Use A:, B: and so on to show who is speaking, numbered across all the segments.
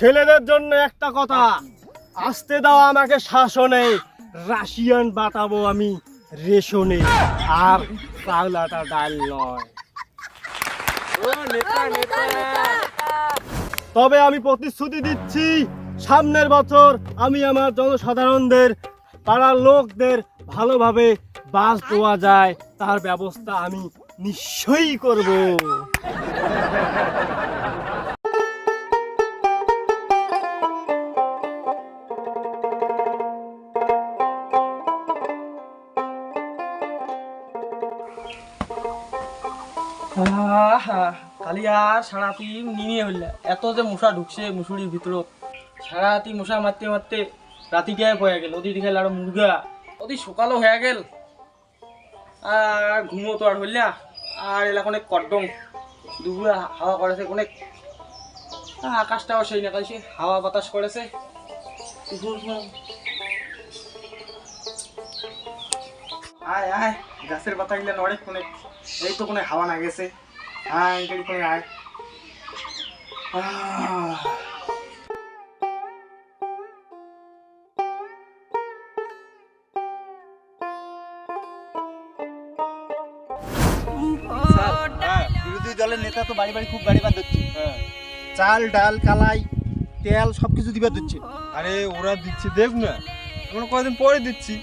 A: ছেলেদের জন্য একটা কথা। আসতে দাও আমাকে শাসনে। রাশিয়ান বাতাবো আমি রেশনে। আর পাগলাটা ডাল নয়। তবে আমি প্রতিশ্রুতি দিচ্ছি, সামনের বছর আমি আমার জনসাধারণদের পাড়ার লোকদের ভালোভাবে বাস দেওয়া যায়। তার ব্যবস্থা আমি নিশ্চয়ই করব।
B: কালি আর সারাতি নিয়ে হইলে। এত যে মশা ঢুকছে মুসুরির ভিতরত সারাতি মশা মারতে মারতে রাতি গায়ে পড়ে গেল ওদি দেখাল আর মুরগা। ওদি সকালও হয়ে গেল, আর ঘুমো তো আর হইলা, আর এলাকা অনেক কড্ডম দুপুরে হাওয়া করেছে অনেক আকাশটাও সেই না কাছে হাওয়া বাতাস করেছে। আয় আয়, গাছের পাতা গিলা নড়ে কোনে এই তো কোনে হাওয়া না গেছে আয় এখানে কোনে আয়।
C: হ্যাঁ, বিরোধী দলের নেতা তো বাড়ি বাড়ি খুব গাড়ি বাদ দিচ্ছে চাল ডাল কালাই তেল সব কিছু দিবার দিচ্ছে
D: আরে ওরা দিচ্ছে দেখ না। আমরা কয়েকদিন পরে দিচ্ছি।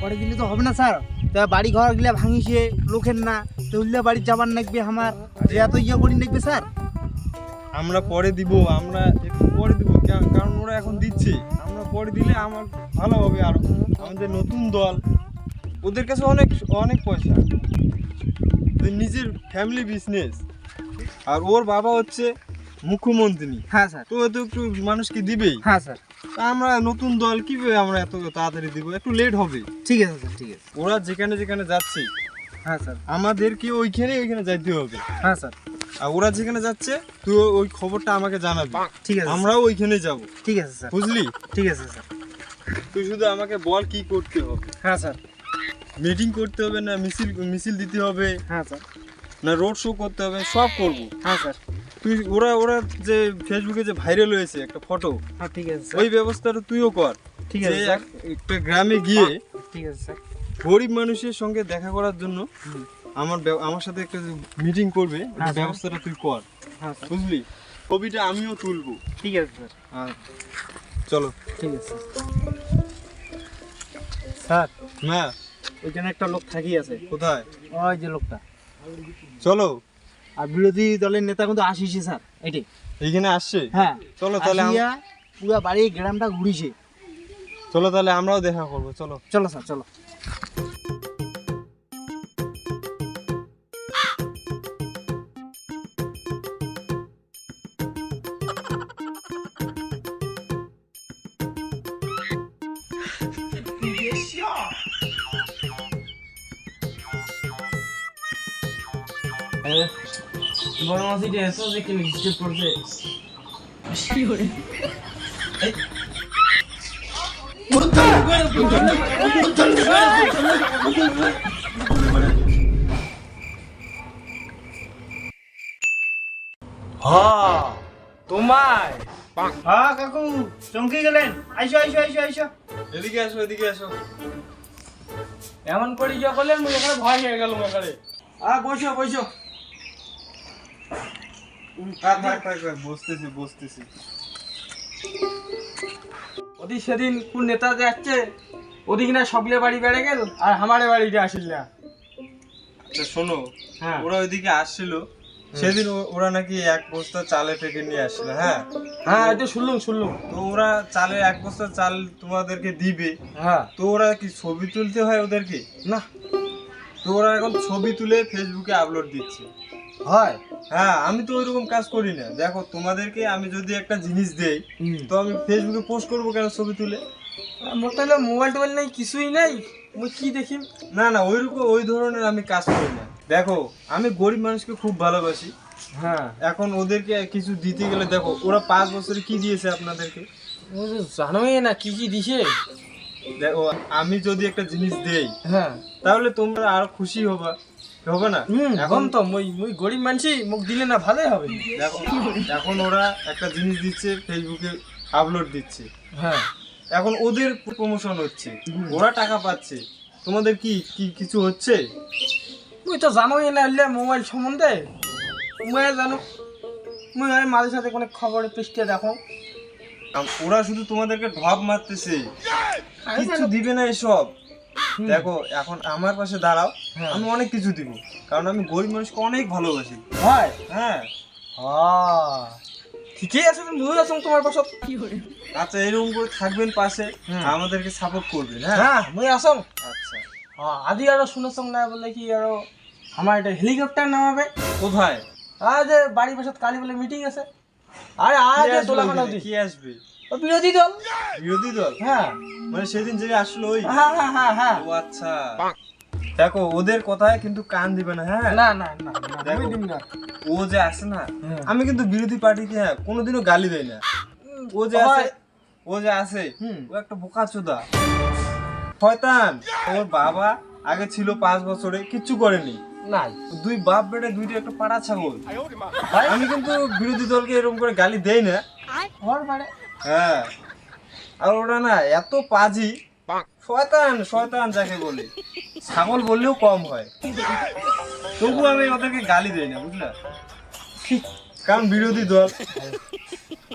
C: পরে দিলে তো হবে না স্যার। তা বাড়ি ঘর গিলা ভাঙিছে লোকের না। তো উল্লে বাড়ি যাবার নাকবে আমার? যে এত ইয়ে করি নাকবে স্যার?
D: আমরা পরে দিব আমরা একটু পরে দিব কারণ ওরা এখন দিচ্ছে। আমরা পরে দিলে আমার ভালো হবে আর আমাদের নতুন দল। ওদের কাছে অনেক অনেক পয়সা। নিজের ফ্যামিলি বিজনেস আর ওর বাবা হচ্ছে মুখ্যমন্ত্রী।
C: হ্যাঁ স্যার।
D: তো ও তো একটু মানুষকে দিবেই।
C: হ্যাঁ স্যার।
D: তা আমরা নতুন দল কীভাবে আমরা এত তাড়াতাড়ি দিব? একটু লেট হবে।
C: ঠিক আছে স্যার ঠিক আছে।
D: ওরা যেখানে যেখানে যাচ্ছে।
C: হ্যাঁ স্যার।
D: আমাদেরকে ওইখানে ওইখানে যাইতে হবে।
C: হ্যাঁ স্যার।
D: আর ওরা যেখানে যাচ্ছে তুই ওই খবরটা আমাকে জানাবি।
C: ঠিক আছে
D: আমরাও ওইখানে যাব।
C: ঠিক আছে স্যার।
D: বুঝলি?
C: ঠিক আছে স্যার।
D: তুই শুধু আমাকে বল কি করতে হবে।
C: হ্যাঁ স্যার।
D: মিটিং করতে হবে না মিছিল মিছিল দিতে হবে
C: হ্যাঁ স্যার।
D: না রোড শো করতে হবে সব করব।
C: হ্যাঁ স্যার।
D: তুই ওরা ওরা যে ফেসবুকে যে ভাইরাল হয়েছে একটা ফটো
C: হ্যাঁ ঠিক আছে
D: ওই ব্যবস্থাটা তুইও কর।
C: ঠিক আছে
D: এক- একটা গ্রামে গিয়ে
C: ঠিক আছে স্যার।
D: গরিব মানুষের সঙ্গে দেখা করার জন্য আমার আমার সাথে একটা মিটিং করবে
C: হ্যাঁ, স্যার।
D: ব্যবস্থাটা তুই কর।
C: হ্যাঁ
D: বুঝলি? ছবিটা আমিও তুলবো।
C: ঠিক আছে স্যার।
D: চলো।
C: ঠিক আছে স্যার।
D: হ্যাঁ।
C: ওইখানে একটা লোক থাকি আছে।
D: কোথায়?
C: ওই যে লোকটা।
D: চলো।
C: আর বিরোধী দলের নেতা কিন্তু আসিছে স্যার। এটাই
D: এইখানে আসছে?
C: হ্যাঁ।
D: চলো তাহলে
C: পুরা বাড়ি গ্রামটা ঘুরিছে।
D: চলো তাহলে আমরাও দেখা করব চলো।
C: চলো স্যার চলো।
B: বড় মাসিটা এসো যে কি ডিস্টার্ব করছে। তোমায়।
C: হ্যাঁ কাকু চমকে গেলেন। আইসো আইসো আইসো আইসো।
D: এদিকে আসো এদিকে আসো।
B: এমন করে মুই এখানে ভয় হয়ে গেল এখানে।
C: আর বসো বসো।
D: থাক থাক থাক থাক, বসতেছি বসতেছি।
B: ওদি সেদিন কোন নেতা যাচ্ছে ওদিক না সবলে বাড়ি বেড়ে গেল আর আমারে বাড়িতে আসিল না।
D: আচ্ছা শোনো
B: হ্যাঁ।
D: ওরা ওইদিকে আসছিল সেদিন ওরা নাকি এক বস্তা চালে থেকে নিয়ে আসছিল হ্যাঁ?
B: হ্যাঁ এটা শুনলাম শুনলুম।
D: তো ওরা চালে এক বস্তা চাল তোমাদেরকে দিবে
B: হ্যাঁ।
D: তো ওরা কি ছবি তুলতে হয় ওদেরকে?
B: না।
D: তো ওরা এখন ছবি তুলে ফেসবুকে আপলোড দিচ্ছে।
C: হয়?
D: হ্যাঁ আমি তো ওইরকম কাজ করি না। দেখো তোমাদেরকে আমি যদি একটা জিনিস দেই তো আমি ফেসবুকে পোস্ট করব কেন ছবি তুলে?
B: তাহলে মোবাইল টোবাইল নেই কিছুই নেই। মুই কি দেখি?
D: না না ওইরকম ওই ধরনের আমি কাজ করি না। দেখো আমি গরিব মানুষকে খুব ভালোবাসি।
B: হ্যাঁ।
D: এখন ওদেরকে কিছু দিতে গেলে দেখো ওরা পাঁচ বছরে কি দিয়েছে আপনাদেরকে?
B: জানোই না কি কি দিছে?
D: দেখো আমি যদি একটা জিনিস দেই
B: হ্যাঁ।
D: তাহলে তোমরা আরও খুশি হবা। হবে না? এখন
B: তো মুই মুই গরিব মানুষই মুখ দিলে না ভালোই হবে।
D: দেখো এখন ওরা একটা জিনিস দিচ্ছে ফেসবুকে আপলোড দিচ্ছে।
B: হ্যাঁ।
D: এখন ওদের প্রমোশন হচ্ছে ওরা টাকা পাচ্ছে। তোমাদের কি কি কিছু হচ্ছে?
B: মুই তো জানোই না হলে মোবাইল সম্বন্ধে। আর জানো মুই ওই মাঝে সাথে কোনো খবরে পৃষ্ঠে দেখো।
D: ওরা শুধু তোমাদেরকে ঢপ মারতেছে। কিছু দিবে না এসব। দেখো এখন আমার পাশে দাঁড়াও
B: হ্যাঁ।
D: আমি অনেক কিছু দিব কারণ আমি গরিব মানুষকে অনেক ভালোবাসি।
B: হয়?
D: হ্যাঁ।
B: হ্যাঁ। ঠিকই আছে তুমি মুই আছো তোমার পাশত
D: আচ্ছা এরকম করে থাকবেন পাশে আমাদেরকে সাপোর্ট করবেন হ্যাঁ?
B: হ্যাঁ মুই আছো
D: আচ্ছা।
B: হ্যাঁ আদি আরও শুনেছ না বলে কি আরও আমার এটা হেলিকপ্টার নামাবে?
D: কোথায়?
B: আজ যে বাড়ির পাশে কালী বলে মিটিং আছে। আরে আজ
D: কি আসবে? কি আসবে?
B: বিরোধী দল?
D: বিরোধী দল?
B: হ্যাঁ।
D: মানে সেদিন যে আসলো ওই?
B: হ্যাঁ হ্যাঁ হ্যাঁ হ্যাঁ।
D: ও আচ্ছা। দেখো ওদের কথায় কিন্তু কান দিবে না হ্যাঁ?
B: না না না না
D: দেখো।
B: না।
D: ও যে আসে না। আমি কিন্তু বিরোধী পার্টিকে হ্যাঁ কোনোদিনও গালি দেয় না। ও যে আছে ও যে আছে
B: হুম।
D: ও একটা বোকা চোদা শয়তান ওর বাবা আগে ছিল পাঁচ বছরে কিচ্ছু করেনি।
B: নাই।
D: দুই বাপ বেটে দুইটা একটা পাড়া ছাগল। আমি কিন্তু বিরোধী দলকে এরকম করে গালি দেই না।
B: ঘর পারে
D: হ্যাঁ। আর ওরা না এত পাজি। শয়তান শয়তান যাকে বলে। ছাগল বললেও কম হয়। তবু আমি ওদেরকে গালি দেই না বুঝলা? কারণ বিরোধী দল।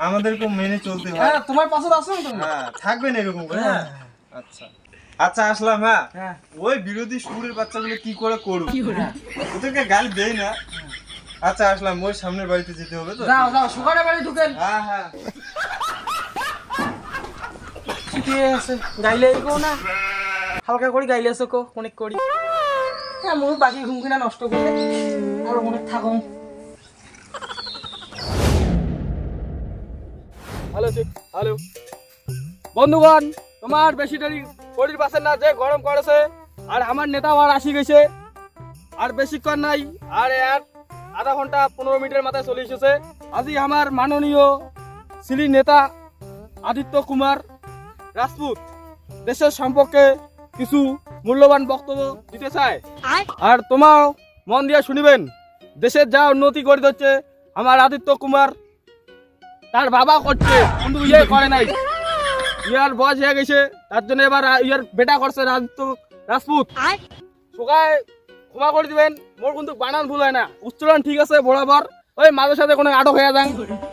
D: আমাদেরকে মেনে চলতে হয়।
B: হ্যাঁ তোমার পাশে আসো না তুমি
D: হ্যাঁ থাকবেন এরকম করে হ্যাঁ? আচ্ছা। আচ্ছা আসলাম হ্যাঁ?
B: হ্যাঁ।
D: ওই বিরোধী সুরের বাচ্চাগুলো কি করে করুক? ওদেরকে গালি দেই না। আচ্ছা আসলাম ওই সামনের বাড়িতে যেতে হবে তো?
B: যাও যাও সুগারে বাড়ি ঢুকেন।
D: হ্যাঁ হ্যাঁ।
B: ঠিকই আছে। গাইলে কো না। হালকা করে, গাইলে আছে কো, অনেক করি। হ্যাঁ বাকি ঘুম কিনা নষ্ট করলে। আর অনেক থাকুন হ্যালো হ্যালো। বন্ধুগণ, তোমার বেশি দেরি শরীর বাসের না, যে গরম করেছে, আর আমার নেতা আর আসি গেছে। আর বেশিক্ষণ নাই, আর এক আধা ঘণ্টা পনেরো মিনিটের মাথায় চলে এসেছে। আজি আমার মাননীয় শ্রী নেতা আদিত্য কুমার রাজপুত দেশের সম্পর্কে কিছু মূল্যবান বক্তব্য দিতে চায় আর? তোমার মন দিয়ে শুনিবেন দেশের যা উন্নতি করে দিচ্ছে আমার আদিত্য কুমার তার বাবা করছে কিন্তু ইয়ে করে নাই। ইয়ার বয়স হয়ে গেছে তার জন্য এবার ইয়ার বেটা করছে আদিত্য রাজপুত। সবাই ক্ষমা করে দিবেন মোর কিন্তু বানান ভুল হয় না। উচ্চারণ ঠিক আছে বরাবর। ওই মাঝে সাথে কোনো আটক হয়ে যান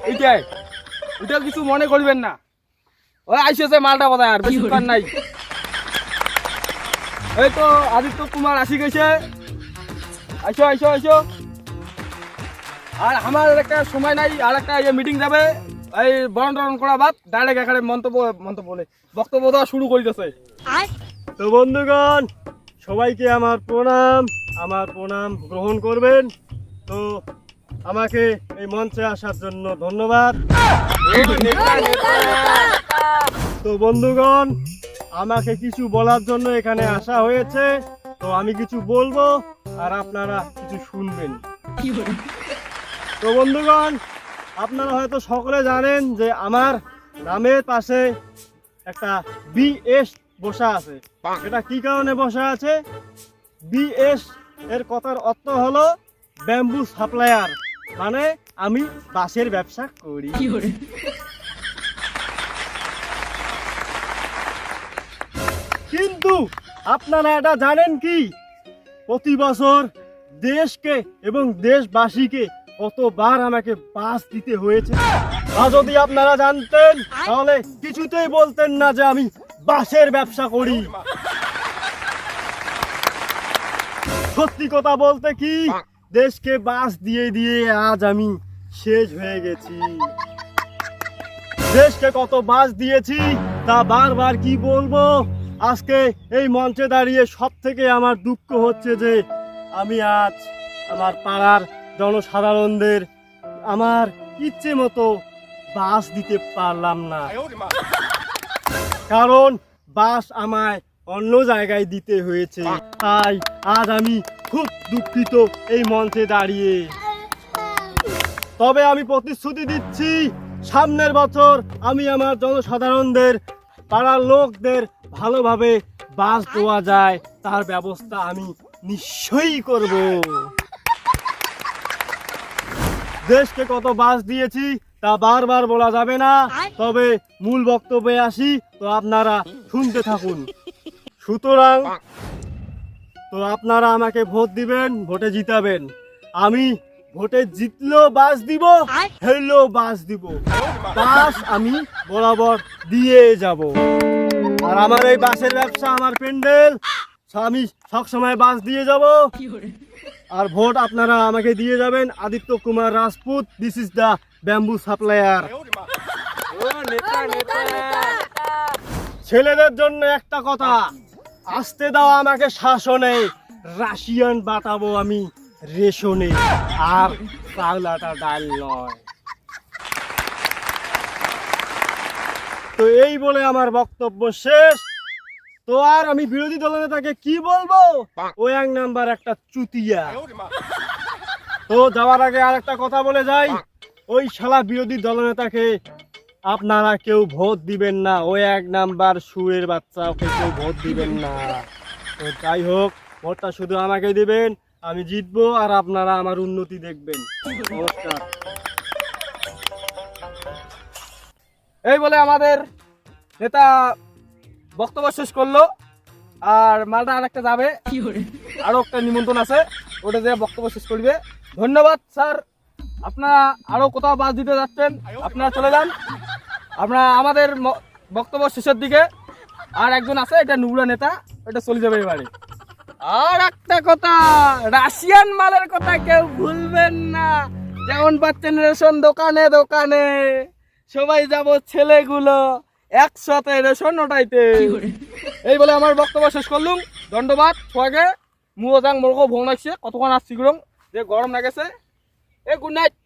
B: এইটাই। ওইটা কিছু মনে করবেন না। ওই আইসেছে মালটা কথা আর বেশিক্ষণ নাই। এই তো আদিত্য কুমার আসি গেছে। আইসো আইসো আইসো। আর আমার একটা সময় নাই আর একটা ইয়ে মিটিং যাবে। এই বরণ টরণ করা বাদ ডাইরেক্ট এখানে মন্তব্য মন্তব্য বলে বক্তব্য দেওয়া শুরু করে দিতেছে
A: তো বন্ধুগণ সবাইকে আমার প্রণাম আমার প্রণাম গ্রহণ করবেন। তো আমাকে এই মঞ্চে আসার জন্য ধন্যবাদ। তো বন্ধুগণ, আমাকে কিছু বলার জন্য এখানে আসা হয়েছে, তো আমি কিছু বলব আর আপনারা কিছু শুনবেন। তো বন্ধুগণ, আপনারা হয়তো সকলে জানেন যে আমার নামের পাশে একটা বিএস বসা আছে। এটা কি কারণে বসা আছে? বিএস এর কথার অর্থ হলো ব্যাম্বু সাপ্লায়ার মানে আমি বাঁশের ব্যবসা করি? কিন্তু আপনারা এটা জানেন কি? প্রতি বছর দেশকে এবং দেশবাসীকে কতবার আমাকে বাস দিতে হয়েছে। তা যদি আপনারা জানতেন, তাহলে কিছুতেই বলতেন না যে আমি বাসের ব্যবসা করি। সত্যি কথা বলতে কি, দেশকে বাস দিয়ে দিয়ে আজ আমি শেষ হয়ে গেছি। দেশকে কত বাস দিয়েছি, তা বারবার কি বলব? আজকে এই মঞ্চে দাঁড়িয়ে সব থেকে আমার দুঃখ হচ্ছে যে আমি আজ আমার পাড়ার জনসাধারণদের আমার ইচ্ছে মতো বাস দিতে পারলাম না। কারণ বাস আমায় অন্য জায়গায় দিতে হয়েছে। তাই আজ আমি খুব দুঃখিত এই মঞ্চে দাঁড়িয়ে। তবে আমি প্রতিশ্রুতি দিচ্ছি সামনের বছর আমি আমার জনসাধারণদের পাড়ার লোকদের ভালোভাবে বাস দেওয়া যায়, তার ব্যবস্থা আমি নিশ্চয়ই করব। দেশকে কত বাস দিয়েছি, তা বারবার বলা যাবে না, তবে মূল বক্তব্যে আসি, তো আপনারা শুনতে থাকুন। সুতরাং, তো আপনারা আমাকে ভোট দিবেন, ভোটে জিতাবেন। আমি ভোটে জিতলেও বাস দিব, হেরলেও বাস দিব। বাস আমি বরাবর দিয়ে যাব। আর আমার এই বাসের ব্যবসা, আমার প্যান্ডেল, আমি সবসময় বাস দিয়ে যাব। আর ভোট আপনারা আমাকে দিয়ে যাবেন। Aditya Kumar Rajput this is the bamboo supplier ছেলেদের জন্য একটা কথা, আসতে দাও আমাকে শাসনে, রাশিয়ান বাতাবো আমি রেশনে। আর পাগলাটা ডাল নয়। তো এই বলে আমার বক্তব্য শেষ। তো আর আমি বিরোধী দলনেতাকে কি বলব? ও এক নাম্বার একটা চুতিয়া। তো যাওয়ার আগে আর একটা কথা বলে যাই। ওই শালা বিরোধী দলনেতাকে আপনারা কেউ ভোট দিবেন না। ওই এক নাম্বার সুরের বাচ্চা ওকে কেউ ভোট দিবেন না। তো যাই হোক ভোটটা শুধু আমাকে দিবেন আমি জিতবো আর আপনারা আমার উন্নতি দেখবেন। নমস্কার।
B: এই বলে আমাদের নেতা বক্তব্য শেষ করল আর মালটা আর একটা যাবে আরও একটা নিমন্ত্রণ আছে ওটা দিয়ে বক্তব্য শেষ করবে। ধন্যবাদ স্যার। আপনারা আরও কোথাও বাস দিতে যাচ্ছেন আপনারা চলে যান। আমরা আমাদের বক্তব্য শেষের দিকে আর একজন আছে এটা নুবরা নেতা এটা চলে যাবে এবারে। আর একটা কথা রাশিয়ান মালের কথা কেউ ভুলবেন না। যেমন পাচ্ছেন রেশন দোকানে দোকানে। সবাই যাব ছেলেগুলো একসাথে রেশন ওটাইতে এই বলে আমার বক্তব্য শেষ করলুম। ধন্যবাদ সবাইকে মুও যাং মোরক ভোগ লাগছে কতক্ষণ আসছি গরম যে গরম লাগেছে। A good night